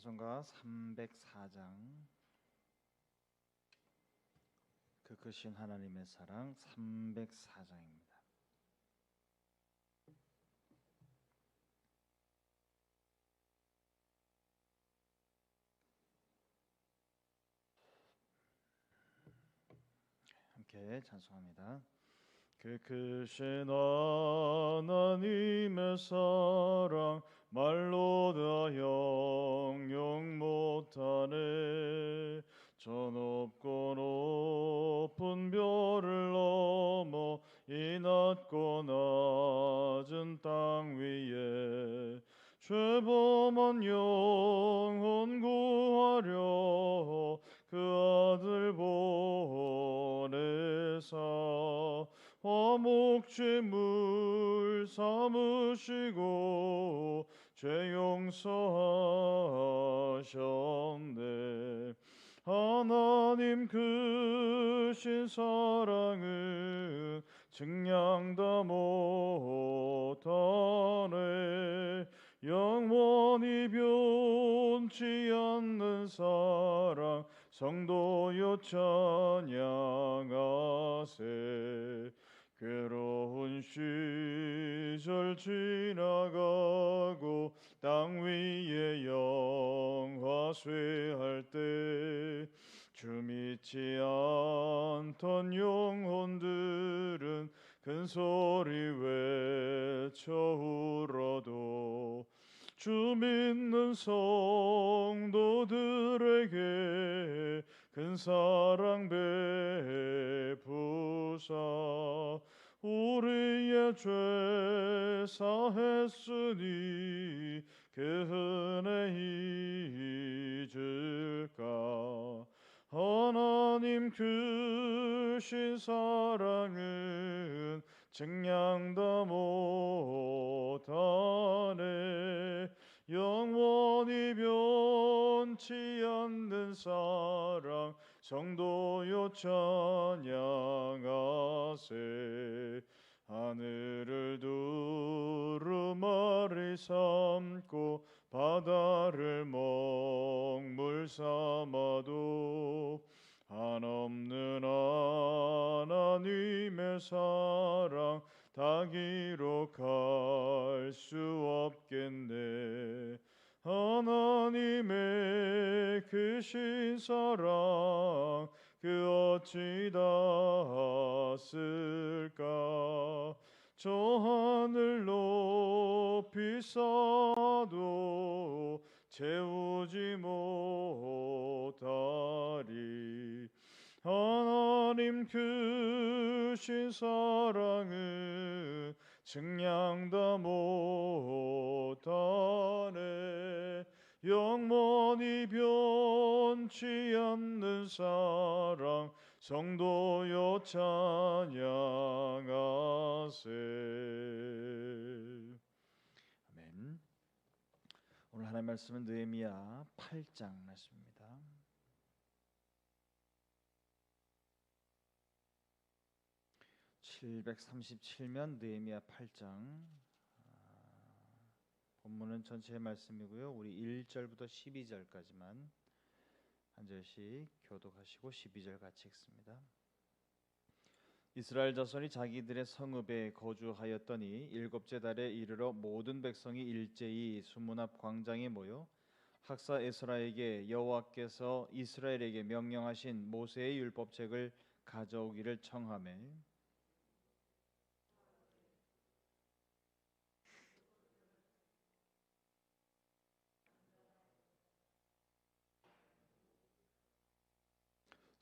찬송가 304장 그 크신 하나님의 사랑 304장입니다. 함께 찬송합니다. 그 크신 하나님의 사랑 말로 다 영영 못하네. 저 높고 높은 별을 넘어 이 낮고 낮은 땅 위에 죄범한 영혼 구 목제물 삼으시고 죄 용서하셨네. 하나님 크신 사랑은 증량다 못하네. 영원히 변치 않는 사랑 성도여 찬양하세 괴로운 시절 지나가고 땅 위에 영화쇠할 때 주 믿지 않던 영혼들은 큰 소리 외쳐 울어도 주 믿는 성도들에게 큰 사랑 베푸사 우리의 죄 사했으니 그 은혜 잊을까? 하나님 크신 사랑은 증량다 못하네 영원히 변치 않는 사랑 성도여 찬양하세. 하늘을 두루마리 삼고 바다를 먹물 삼아도 한없는 하나님의 사랑 다 기록할 수 없겠 크신 사랑 그 어찌 닿았을까? 저 하늘 높이 쌓도 채우지 못하리. 하나님 크신 사랑은 증량다 못 사랑 성도여 찬양하세. 아멘. 오늘 하나님 말씀은 느헤미야 8장 말씀입니다. 737면 느헤미야 8장. 본문은 전체의 말씀이고요. 우리 1절부터 12절까지만 한 절씩 교독하시고 12절 같이 읽습니다. 이스라엘 자손이 자기들의 성읍에 거주하였더니 일곱째 달에 이르러 모든 백성이 일제히 수문 앞 광장에 모여 학사 에스라에게 여호와께서 이스라엘에게 명령하신 모세의 율법책을 가져오기를 청하매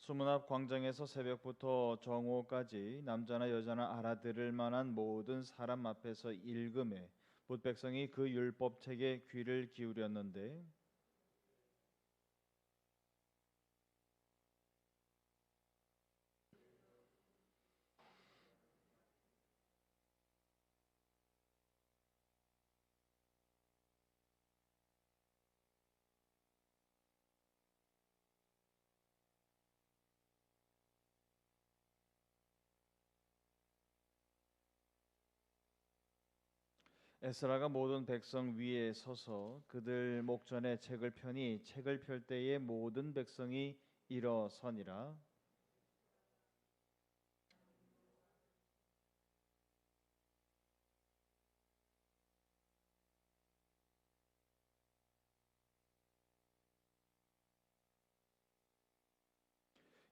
수문 앞 광장에서 새벽부터 정오까지 남자나 여자나 알아들을 만한 모든 사람 앞에서 읽음에 못 백성이 그 율법 책에 귀를 기울였는데 에스라가 모든 백성 위에 서서 그들 목전에 책을 펴니 책을 펼 때에 모든 백성이 일어서니라.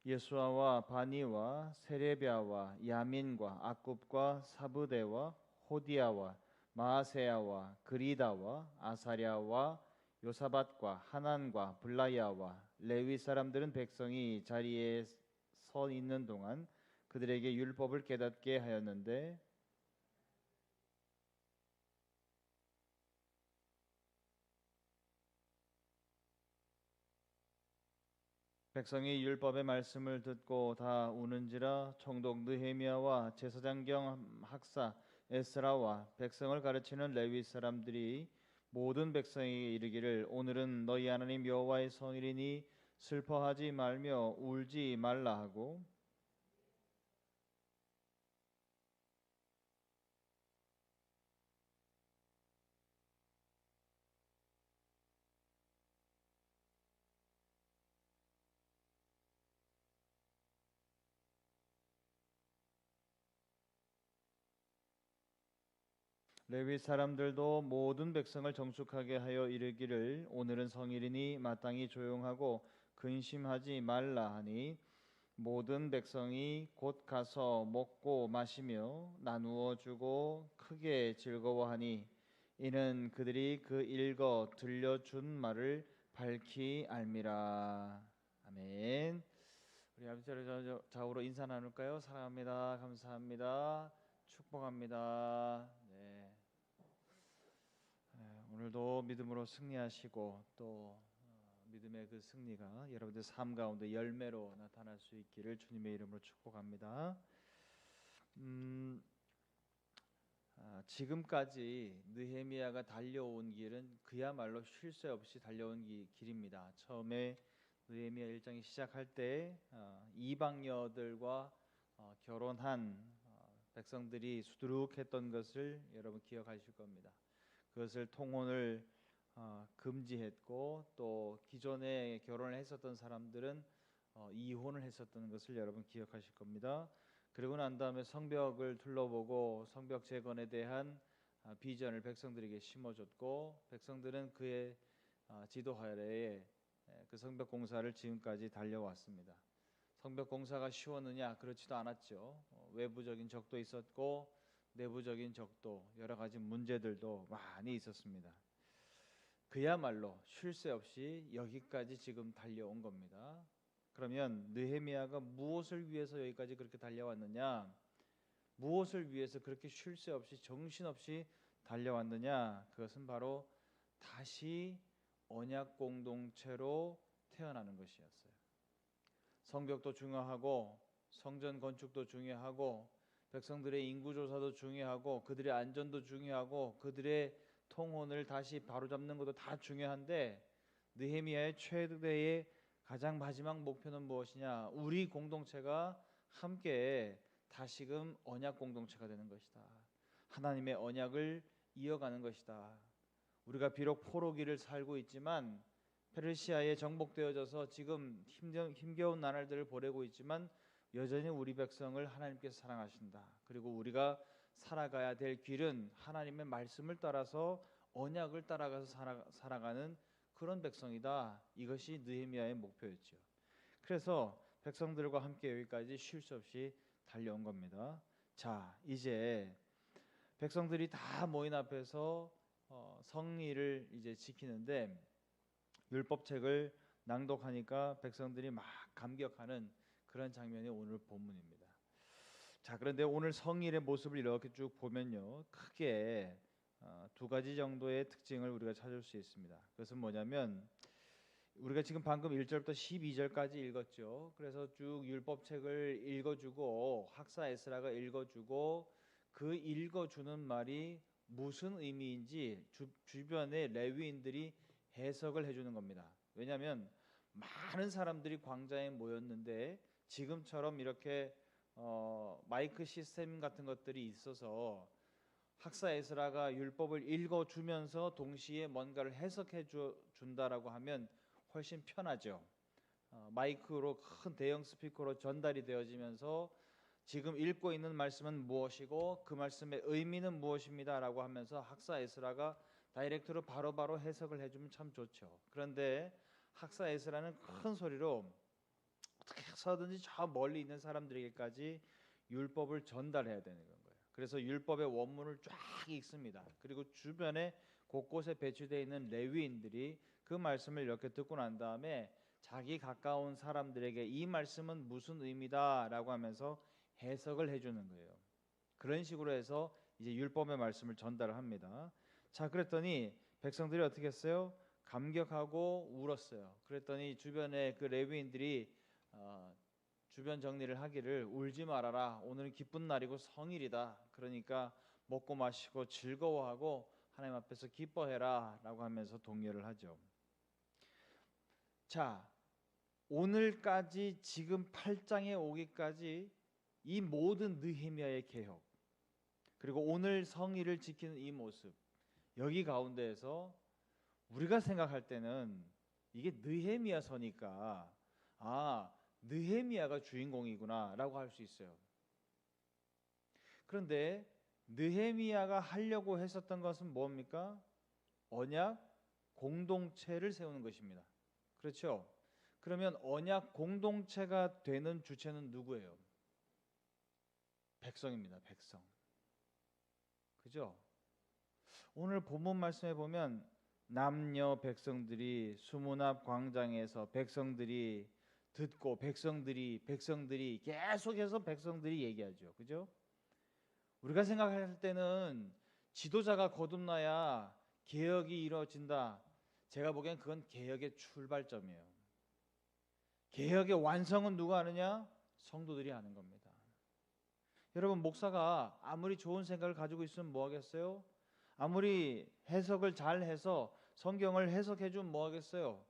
예수아와 바니와 세레비아와 야민과 아굽과 사부대와 호디아와 마아세야와 그리다와 아사랴와 요사밭과 하난과 블라야와 레위 사람들은 백성이 자리에 서 있는 동안 그들에게 율법을 깨닫게 하였는데 백성이 율법의 말씀을 듣고 다 우는지라 총독 느헤미야와 제사장경 학사 에스라와 백성을 가르치는 레위 사람들이 모든 백성에게 이르기를 오늘은 너희 하나님 여호와의 성일이니 슬퍼하지 말며 울지 말라 하고 레위 사람들도 모든 백성을 정숙하게 하여 이르기를 오늘은 성일이니 마땅히 조용하고 근심하지 말라 하니 모든 백성이 곧 가서 먹고 마시며 나누어 주고 크게 즐거워하니 이는 그들이 그 읽어 들려준 말을 밝히 알미라 아멘. 우리 아버지를 좌우로 인사 나눌까요? 사랑합니다. 감사합니다. 축복합니다. 오늘도 믿음으로 승리하시고 또 어, 믿음의 그 승리가 여러분들 삶 가운데 열매로 나타날 수 있기를 주님의 이름으로 축복합니다. 음, 아, 지금까지 느헤미야가 달려온 길은 그야말로 쉴 새 없이 달려온 기, 길입니다. 처음에 느헤미야 1장이 시작할 때 어, 이방녀들과 어, 결혼한 어, 백성들이 수두룩했던 것을 여러분 기억하실 겁니다. 그것을 통혼을 어, 금지했고 또 기존에 결혼을 했었던 사람들은 어, 이혼을 했었던 것을 여러분 기억하실 겁니다. 그리고 난 다음에 성벽을 둘러보고 성벽 재건에 대한 아, 비전을 백성들에게 심어줬고 백성들은 그의 아, 지도 하에 그 성벽 공사를 지금까지 달려왔습니다. 성벽 공사가 쉬웠느냐? 그렇지도 않았죠. 어, 외부적인 적도 있었고 내부적인 적도 여러 가지 문제들도 많이 있었습니다. 그야말로 쉴 새 없이 여기까지 지금 달려온 겁니다. 그러면 느헤미야가 무엇을 위해서 여기까지 그렇게 달려왔느냐? 무엇을 위해서 그렇게 쉴 새 없이 정신없이 달려왔느냐? 그것은 바로 다시 언약 공동체로 태어나는 것이었어요. 성벽도 중요하고 성전 건축도 중요하고 백성들의 인구 조사도 중요하고 그들의 안전도 중요하고 그들의 통혼을 다시 바로잡는 것도 다 중요한데 느헤미야의 최대의 가장 마지막 목표는 무엇이냐? 우리 공동체가 함께 다시금 언약 공동체가 되는 것이다. 하나님의 언약을 이어가는 것이다. 우리가 비록 포로기를 살고 있지만 페르시아에 정복되어져서 지금 힘겨운 나날들을 보내고 있지만 여전히 우리 백성을 하나님께서 사랑하신다. 그리고 우리가 살아가야 될 길은 하나님의 말씀을 따라서 언약을 따라가서 살아, 살아가는 그런 백성이다. 이것이 느헤미야의 목표였죠. 그래서 백성들과 함께 여기까지 쉴 수 없이 달려온 겁니다. 자, 이제 백성들이 다 모인 앞에서 어, 성리를 이제 지키는데 율법책을 낭독하니까 백성들이 막 감격하는 그런 장면이 오늘 본문입니다. 자, 그런데 오늘 성일의 모습을 이렇게 쭉 보면요. 크게 어, 두 가지 정도의 특징을 우리가 찾을 수 있습니다. 그것은 뭐냐면 우리가 지금 방금 1절부터 12절까지 읽었죠. 그래서 쭉 율법책을 읽어주고 학사 에스라가 읽어주고 그 읽어주는 말이 무슨 의미인지 주, 주변의 레위인들이 해석을 해주는 겁니다. 왜냐하면 많은 사람들이 광장에 모였는데 지금처럼 이렇게 어, 마이크 시스템 같은 것들이 있어서 학사 에스라가 율법을 읽어 주면서 동시에 뭔가를 해석해 주, 준다라고 하면 훨씬 편하죠. 어, 마이크로 큰 대형 스피커로 전달이 되어지면서 지금 읽고 있는 말씀은 무엇이고 그 말씀의 의미는 무엇입니다라고 하면서 학사 에스라가 다이렉트로 바로바로 해석을 해주면 참 좋죠. 그런데 학사 에스라는 큰 소리로 어떻게 해서든지 저 멀리 있는 사람들에게까지 율법을 전달해야 되는 거예요. 그래서 율법의 원문을 쫙 읽습니다. 그리고 주변에 곳곳에 배치되어 있는 레위인들이 그 말씀을 이렇게 듣고 난 다음에 자기 가까운 사람들에게 이 말씀은 무슨 의미다라고 하면서 해석을 해주는 거예요. 그런 식으로 해서 이제 율법의 말씀을 전달을 합니다. 자, 그랬더니 백성들이 어떻게 했어요? 감격하고 울었어요. 그랬더니 주변에 그 레위인들이 어, 주변 정리를 하기를 울지 말아라. 오늘은 기쁜 날이고 성일이다. 그러니까 먹고 마시고 즐거워하고 하나님 앞에서 기뻐해라라고 하면서 동료를 하죠. 자, 오늘까지 지금 8장에 오기까지 이 모든 느헤미야의 개혁 그리고 오늘 성의를 지키는 이 모습 여기 가운데에서 우리가 생각할 때는 이게 느헤미야 서니까 아 느헤미야가 주인공이구나라고 할 수 있어요. 그런데 느헤미야가 하려고 했었던 것은 뭡니까? 언약 공동체를 세우는 것입니다. 그렇죠? 그러면 언약 공동체가 되는 주체는 누구예요? 백성입니다. 백성. 그죠? 오늘 본문 말씀에 보면 남녀 백성들이 수문 앞 광장에서 백성들이 듣고 백성들이 백성들이 계속해서 백성들이 얘기하죠. 그죠? 우리가 생각할 때는 지도자가 거듭나야 개혁이 이루어진다. 제가 보기엔 그건 개혁의 출발점이에요. 개혁의 완성은 누가 하느냐? 성도들이 하는 겁니다. 여러분 목사가 아무리 좋은 생각을 가지고 있으면 뭐 하겠어요? 아무리 해석을 잘 해서 성경을 해석해 주면 뭐 하겠어요?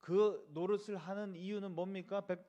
그 노릇을 하는 이유는 뭡니까? 백,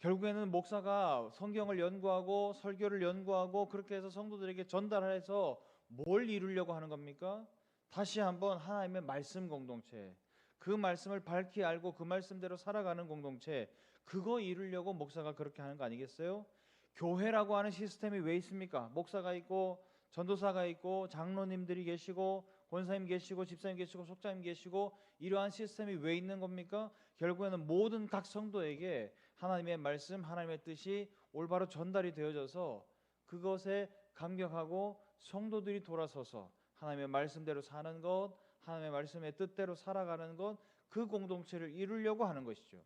결국에는 목사가 성경을 연구하고 설교를 연구하고 그렇게 해서 성도들에게 전달해서 뭘 이루려고 하는 겁니까? 다시 한번 하나님의 말씀 공동체, 그 말씀을 밝히 알고 그 말씀대로 살아가는 공동체, 그거 이루려고 목사가 그렇게 하는 거 아니겠어요? 교회라고 하는 시스템이 왜 있습니까? 목사가 있고 전도사가 있고 장로님들이 계시고 권사님 계시고 집사님 계시고 속장님 계시고 이러한 시스템이 왜 있는 겁니까? 결국에는 모든 각 성도에게 하나님의 말씀, 하나님의 뜻이 올바로 전달이 되어져서 그것에 감격하고 성도들이 돌아서서 하나님의 말씀대로 사는 것, 하나님의 말씀의 뜻대로 살아가는 것, 그 공동체를 이루려고 하는 것이죠.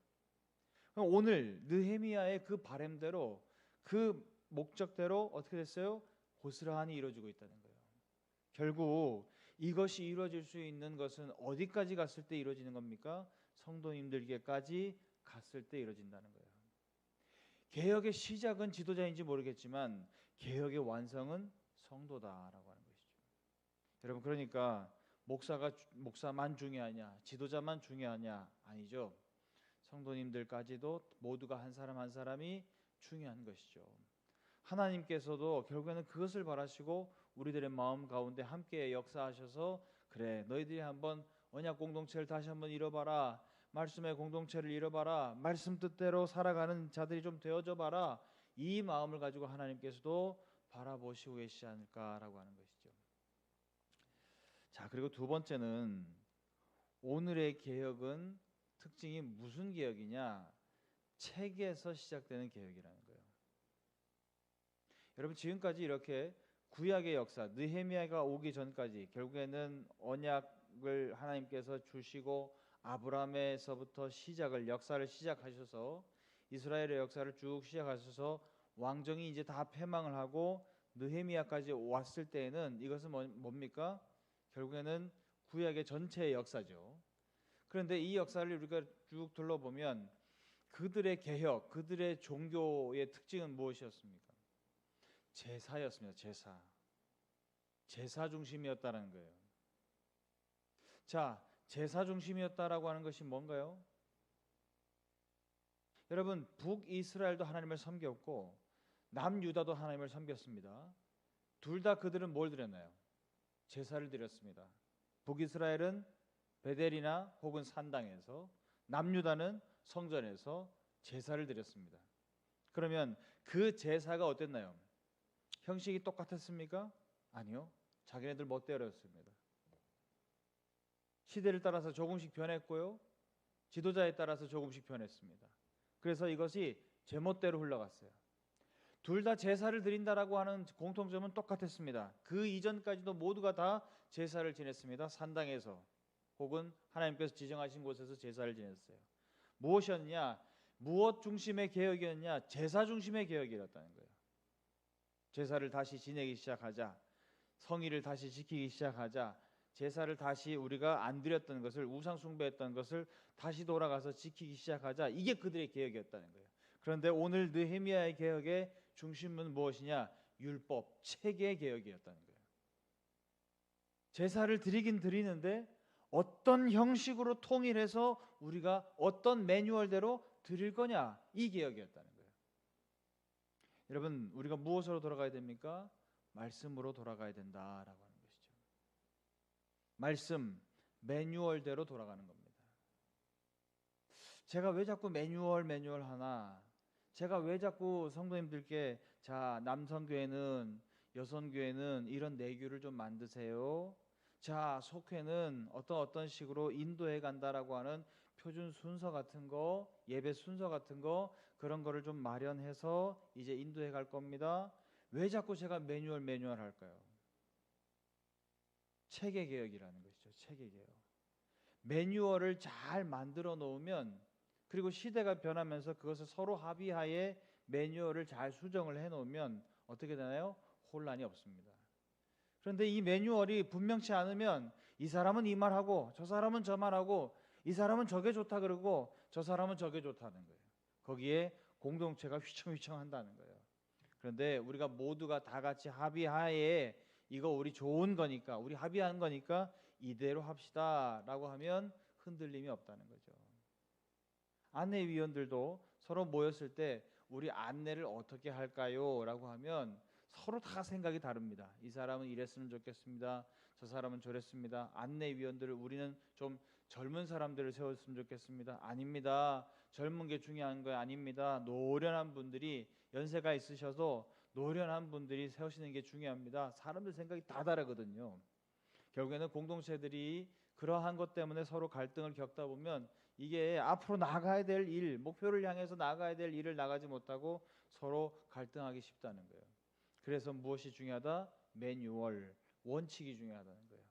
오늘 느헤미야의 그 바램대로 그 목적대로 어떻게 됐어요? 고스란히 이루어지고 있다는 거예요. 결국 이것이 이루어질 수 있는 것은 어디까지 갔을 때 이루어지는 겁니까? 성도님들에게까지 갔을 때 이루어진다는 거예요. 개혁의 시작은 지도자인지 모르겠지만 개혁의 완성은 성도다라고 하는 것이죠. 여러분 그러니까 목사가 목사만 중요하냐, 지도자만 중요하냐 아니죠. 성도님들까지도 모두가 한 사람 한 사람이 중요한 것이죠. 하나님께서도 결국에는 그것을 바라시고 우리들의 마음 가운데 함께 역사하셔서 그래 너희들이 한번 언약 공동체를 다시 한번 이뤄봐라 말씀의 공동체를 이뤄봐라 말씀 뜻대로 살아가는 자들이 좀 되어져 봐라 이 마음을 가지고 하나님께서도 바라보시고 계시지 않을까라고 하는 것이죠. 자 그리고 두 번째는 오늘의 개혁은 특징이 무슨 개혁이냐 책에서 시작되는 개혁이라는 거예요. 여러분 지금까지 이렇게 구약의 역사 느헤미야가 오기 전까지 결국에는 언약을 하나님께서 주시고 아브라함에서부터 시작을 역사를 시작하셔서 이스라엘의 역사를 쭉 시작하셔서 왕정이 이제 다 패망을 하고 느헤미야까지 왔을 때에는 이것은 뭐, 뭡니까? 결국에는 구약의 전체의 역사죠. 그런데 이 역사를 우리가 쭉 둘러보면 그들의 개혁, 그들의 종교의 특징은 무엇이었습니까? 제사였습니다. 제사. 제사 중심이었다는 거예요. 자, 제사 중심이었다라고 하는 것이 뭔가요? 여러분, 북이스라엘도 하나님을 섬겼고 남유다도 하나님을 섬겼습니다. 둘 다 그들은 뭘 드렸나요? 제사를 드렸습니다. 북이스라엘은 베델이나 혹은 산당에서 남유다는 성전에서 제사를 드렸습니다. 그러면 그 제사가 어땠나요? 형식이 똑같았습니까? 아니요. 자기네들 멋대로였습니다. 시대를 따라서 조금씩 변했고요. 지도자에 따라서 조금씩 변했습니다. 그래서 이것이 제멋대로 흘러갔어요. 둘 다 제사를 드린다라고 하는 공통점은 똑같았습니다. 그 이전까지도 모두가 다 제사를 지냈습니다. 산당에서 혹은 하나님께서 지정하신 곳에서 제사를 지냈어요. 무엇이었냐? 무엇 중심의 개혁이었냐? 제사 중심의 개혁이었다는 거예요. 제사를 다시 지내기 시작하자. 성의를 다시 지키기 시작하자. 제사를 다시 우리가 안 드렸던 것을 우상 숭배했던 것을 다시 돌아가서 지키기 시작하자. 이게 그들의 개혁이었다는 거예요. 그런데 오늘 느헤미야의 개혁의 중심은 무엇이냐? 율법, 체계 개혁이었다는 거예요. 제사를 드리긴 드리는데 어떤 형식으로 통일해서 우리가 어떤 매뉴얼대로 드릴 거냐 이 개혁이었다는 거예요. 여러분 우리가 무엇으로 돌아가야 됩니까? 말씀으로 돌아가야 된다라고 하는 것이죠. 말씀 매뉴얼대로 돌아가는 겁니다. 제가 왜 자꾸 매뉴얼 매뉴얼 하나? 제가 왜 자꾸 성도님들께 자 남성 교회는 여성 교회는 이런 내규를 좀 만드세요. 자 속회는 어떤 어떤 식으로 인도해 간다라고 하는 표준 순서 같은 거 예배 순서 같은 거 그런 거를 좀 마련해서 이제 인도해 갈 겁니다. 왜 자꾸 제가 매뉴얼 매뉴얼 할까요? 체계 개혁이라는 것이죠. 체계 개혁. 매뉴얼을 잘 만들어 놓으면 그리고 시대가 변하면서 그것을 서로 합의하에 매뉴얼을 잘 수정을 해 놓으면 어떻게 되나요? 혼란이 없습니다. 그런데 이 매뉴얼이 분명치 않으면 이 사람은 이 말하고 저 사람은 저 말하고 이 사람은 저게 좋다 그러고 저 사람은 저게 좋다는 거예요. 거기에 공동체가 휘청휘청한다는 거예요. 그런데 우리가 모두가 다 같이 합의하에 이거 우리 좋은 거니까 우리 합의한 거니까 이대로 합시다라고 하면 흔들림이 없다는 거죠. 안내 위원들도 서로 모였을 때 우리 안내를 어떻게 할까요?라고 하면 서로 다 생각이 다릅니다. 이 사람은 이랬으면 좋겠습니다. 저 사람은 저랬습니다. 안내 위원들을 우리는 좀 젊은 사람들을 세웠으면 좋겠습니다. 아닙니다. 젊은 게 중요한 거 아닙니다. 노련한 분들이 연세가 있으셔도 노련한 분들이 세우시는 게 중요합니다. 사람들 생각이 다 다르거든요. 결국에는 공동체들이 그러한 것 때문에 서로 갈등을 겪다 보면 이게 앞으로 나가야 될 일, 목표를 향해서 나가야 될 일을 나가지 못하고 서로 갈등하기 쉽다는 거예요. 그래서 무엇이 중요하다? 매뉴얼, 원칙이 중요하다는 거예요.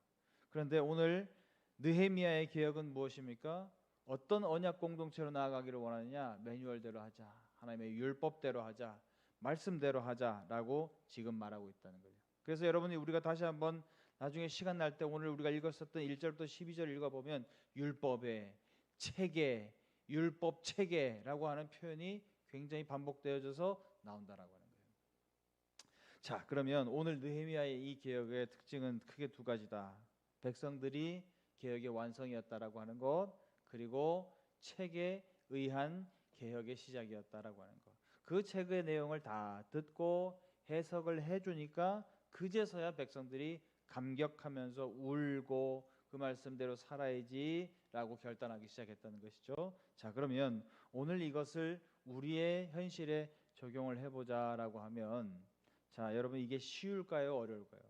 그런데 오늘 느헤미야의 개혁은 무엇입니까? 어떤 언약 공동체로 나아가기를 원하느냐? 매뉴얼대로 하자. 하나님의 율법대로 하자. 말씀대로 하자라고 지금 말하고 있다는 거예요. 그래서 여러분이 우리가 다시 한번 나중에 시간 날 때 오늘 우리가 읽었었던 1절부터 12절 읽어 보면 율법의 체계, 율법 체계라고 하는 표현이 굉장히 반복되어져서 나온다라고 하는 거예요. 자, 그러면 오늘 느헤미야의 이 개혁의 특징은 크게 두 가지다. 백성들이 개혁의 완성이었다라고 하는 것, 그리고 책에 의한 개혁의 시작이었다라고 하는 것. 그 책의 내용을 다 듣고 해석을 해주니까 그제서야 백성들이 감격하면서 울고 그 말씀대로 살아야지라고 결단하기 시작했다는 것이죠. 자, 그러면 오늘 이것을 우리의 현실에 적용을 해보자라고 하면, 자, 여러분 이게 쉬울까요, 어려울까요?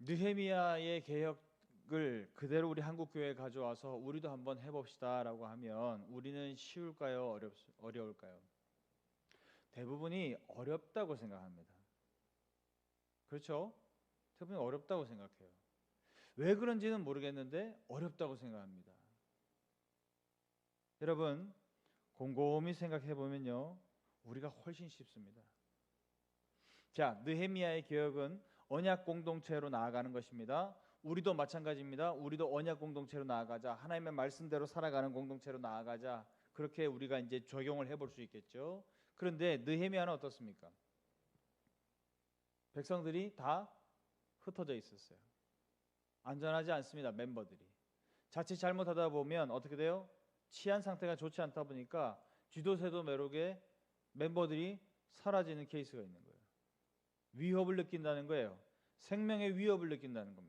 느헤미야의 개혁 을 그대로 우리 한국 교회에 가져와서 우리도 한번 해봅시다라고 하면 우리는 쉬울까요, 어렵 어려울까요? 대부분이 어렵다고 생각합니다. 그렇죠? 대부분이 어렵다고 생각해요. 왜 그런지는 모르겠는데 어렵다고 생각합니다. 여러분 곰곰이 생각해 보면요, 우리가 훨씬 쉽습니다. 자, 느헤미야의 개혁은 언약 공동체로 나아가는 것입니다. 우리도 마찬가지입니다. 우리도 언약 공동체로 나아가자. 하나님의 말씀대로 살아가는 공동체로 나아가자. 그렇게 우리가 이제 적용을 해볼 수 있겠죠. 그런데 느헤미야는 어떻습니까? 백성들이 다 흩어져 있었어요. 안전하지 않습니다. 멤버들이. 자칫 잘못하다 보면 어떻게 돼요? 치안 상태가 좋지 않다 보니까 쥐도새도 매록에 멤버들이 사라지는 케이스가 있는 거예요. 위협을 느낀다는 거예요. 생명의 위협을 느낀다는 겁니다.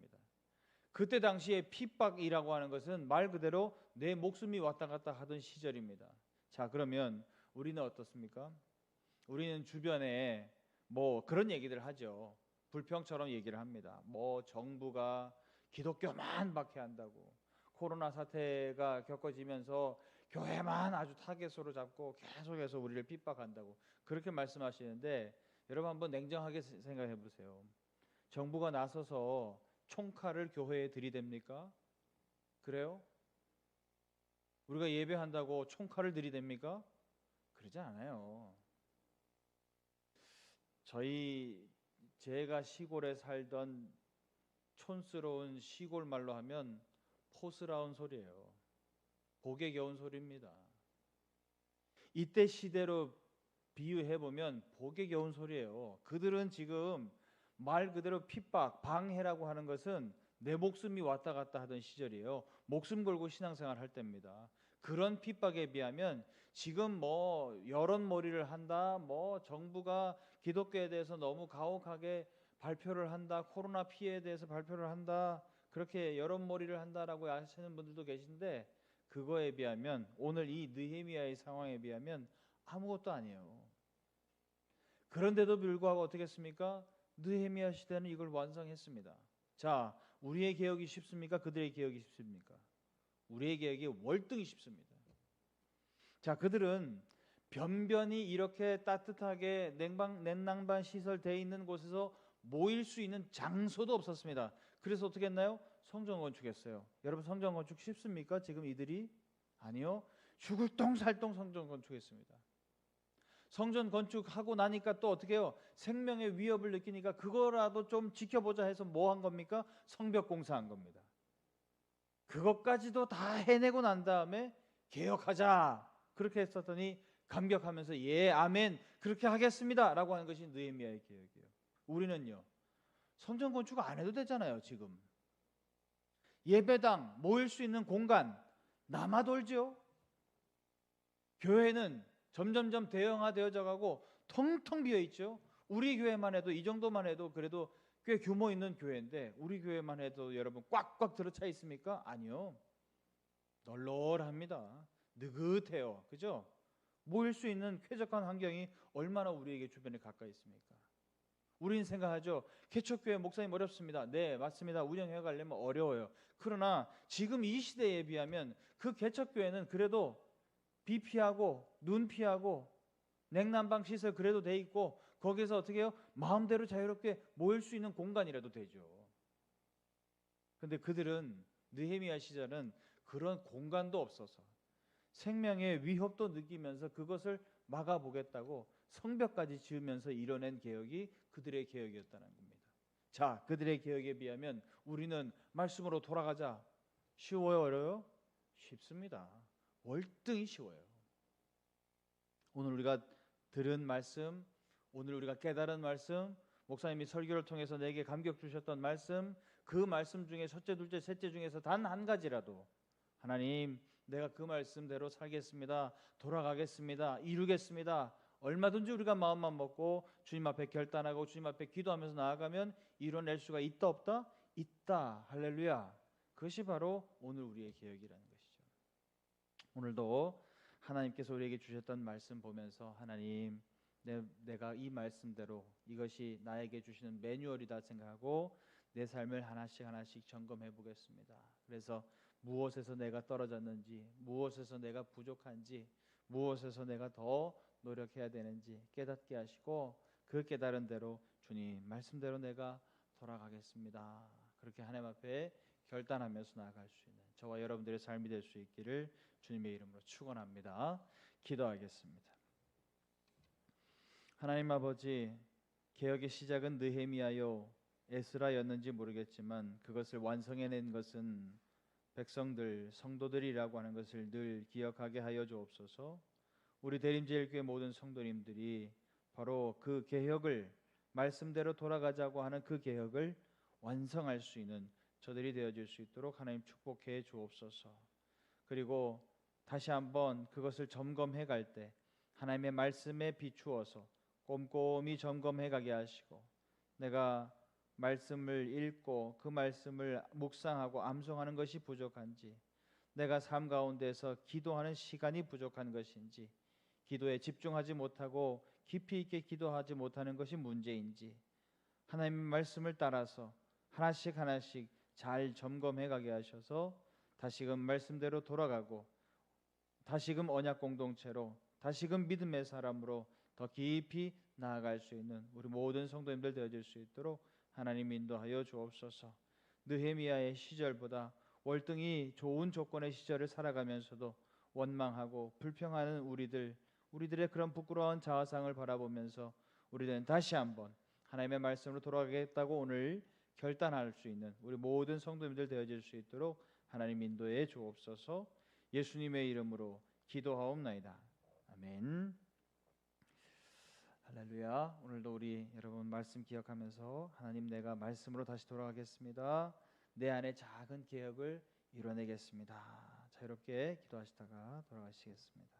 그때 당시에 핍박이라고 하는 것은 말 그대로 내 목숨이 왔다 갔다 하던 시절입니다. 자, 그러면 우리는 어떻습니까? 우리는 주변에 뭐 그런 얘기들 하죠. 불평처럼 얘기를 합니다. 뭐 정부가 기독교만 박해한다고 코로나 사태가 겪어지면서 교회만 아주 타겟으로 잡고 계속해서 우리를 핍박한다고 그렇게 말씀하시는데 여러분 한번 냉정하게 생각해 보세요. 정부가 나서서 총칼을 교회에 들이댑니까? 그래요? 우리가 예배한다고 총칼을 들이댑니까? 그러지 않아요. 저희 제가 시골에 살던 촌스러운 시골 말로 하면 포스라운 소리예요. 복에 겨운 소리입니다. 이때 시대로 비유해 보면 복에 겨운 소리예요. 그들은 지금 말 그대로 핍박, 방해라고 하는 것은 내 목숨이 왔다 갔다 하던 시절이에요. 목숨 걸고 신앙생활 할 때입니다. 그런 핍박에 비하면 지금 뭐 여론몰이를 한다, 뭐 정부가 기독교에 대해서 너무 가혹하게 발표를 한다, 코로나 피해에 대해서 발표를 한다, 그렇게 여론몰이를 한다라고 하시는 분들도 계신데 그거에 비하면 오늘 이 느헤미야의 상황에 비하면 아무것도 아니에요. 그런데도 불구하고 어떻겠습니까? 느헤미야 시대는 이걸 완성했습니다. 자, 우리의 개혁이 쉽습니까? 그들의 개혁이 쉽습니까? 우리의 개혁이 월등히 쉽습니다. 자, 그들은 변변히 이렇게 따뜻하게 냉방 냉난방 시설 돼 있는 곳에서 모일 수 있는 장소도 없었습니다. 그래서 어떻게 했나요? 성전 건축했어요. 여러분 성전 건축 쉽습니까? 지금 이들이 아니요. 죽을 똥살똥 성전 건축했습니다. 성전 건축하고 나니까 또 어떻게 해요? 생명의 위협을 느끼니까 그거라도 좀 지켜보자 해서 뭐 한 겁니까? 성벽 공사한 겁니다. 그것까지도 다 해내고 난 다음에 개혁하자. 그렇게 했었더니 감격하면서 예, 아멘. 그렇게 하겠습니다 라고 하는 것이 느헤미야의 개혁이에요. 우리는요. 성전 건축 안 해도 되잖아요, 지금. 예배당 모일 수 있는 공간 남아 돌죠. 교회는 점점점 대형화되어져 가고 텅텅 비어 있죠. 우리 교회만 해도 이 정도만 해도 그래도 꽤 규모 있는 교회인데 우리 교회만 해도 여러분 꽉꽉 들어차 있습니까? 아니요. 널널합니다. 느긋해요. 그죠? 모일 수 있는 쾌적한 환경이 얼마나 우리에게 주변에 가까이 있습니까? 우리는 생각하죠. 개척교회 목사님 어렵습니다. 네, 맞습니다. 운영해 가려면 어려워요. 그러나 지금 이 시대에 비하면 그 개척교회는 그래도 비 피하고 눈 피하고 냉난방 시설 그래도 돼 있고 거기서 어떻게 해요? 마음대로 자유롭게 모일 수 있는 공간이라도 되죠. 근데 그들은 느헤미야 시절은 그런 공간도 없어서 생명의 위협도 느끼면서 그것을 막아보겠다고 성벽까지 지으면서 이뤄낸 개혁이 그들의 개혁이었다는 겁니다. 자, 그들의 개혁에 비하면 우리는 말씀으로 돌아가자. 쉬워요, 어려요? 쉽습니다. 월등히 쉬워요. 오늘 우리가 들은 말씀, 오늘 우리가 깨달은 말씀, 목사님이 설교를 통해서 내게 감격 주셨던 말씀, 그 말씀 중에 첫째, 둘째, 셋째 중에서 단 한 가지라도 하나님, 내가 그 말씀대로 살겠습니다. 돌아가겠습니다. 이루겠습니다. 얼마든지 우리가 마음만 먹고 주님 앞에 결단하고 주님 앞에 기도하면서 나아가면 이뤄낼 수가 있다 없다? 있다. 할렐루야. 그것이 바로 오늘 우리의 것이죠. 오늘도 하나님께서 우리에게 주셨던 말씀 보면서 하나님 내, 내가 이 말씀대로 이것이 나에게 주시는 매뉴얼이다 생각하고 내 삶을 하나씩 하나씩 점검해 보겠습니다. 그래서 무엇에서 내가 떨어졌는지, 무엇에서 내가 부족한지, 무엇에서 내가 더 노력해야 되는지 깨닫게 하시고 그 깨달은 대로 주님 말씀대로 내가 돌아가겠습니다. 그렇게 하나님 앞에 결단하면서 나아갈 수 있는 저와 여러분들의 삶이 될 수 있기를 주님의 이름으로 축원합니다. 기도하겠습니다. 하나님 아버지 개혁의 시작은 느헤미야요 에스라였는지 모르겠지만 그것을 완성해낸 것은 백성들 성도들이라고 하는 것을 늘 기억하게 하여 주옵소서. 우리 대림제일교회 모든 성도님들이 바로 그 개혁을 말씀대로 돌아가자고 하는 그 개혁을 완성할 수 있는 저들이 되어질 수 있도록 하나님 축복해 주옵소서. 그리고 다시 한번 그것을 점검해 갈 때 하나님의 말씀에 비추어서 꼼꼼히 점검해 가게 하시고 내가 말씀을 읽고 그 말씀을 묵상하고 암송하는 것이 부족한지 내가 삶 가운데서 기도하는 시간이 부족한 것인지 기도에 집중하지 못하고 깊이 있게 기도하지 못하는 것이 문제인지 하나님의 말씀을 따라서 하나씩 하나씩 잘 점검해 가게 하셔서 다시금 말씀대로 돌아가고 다시금 언약 공동체로 다시금 믿음의 사람으로 더 깊이 나아갈 수 있는 우리 모든 성도님들 되어질 수 있도록 하나님 인도하여 주옵소서. 느헤미야의 시절보다 월등히 좋은 조건의 시절을 살아가면서도 원망하고 불평하는 우리들 우리들의 그런 부끄러운 자화상을 바라보면서 우리는 다시 한번 하나님의 말씀으로 돌아가겠다고 오늘 결단할 수 있는 우리 모든 성도님들 되어질 수 있도록 하나님 인도해 주옵소서. 예수님의 이름으로 기도하옵나이다. 아멘. 할렐루야. 오늘도 우리 여러분 말씀 기억하면서 하나님 내가 말씀으로 다시 돌아가겠습니다. 내 안에 작은 개혁을 이뤄내겠습니다. 자유롭게 기도하시다가 돌아가시겠습니다.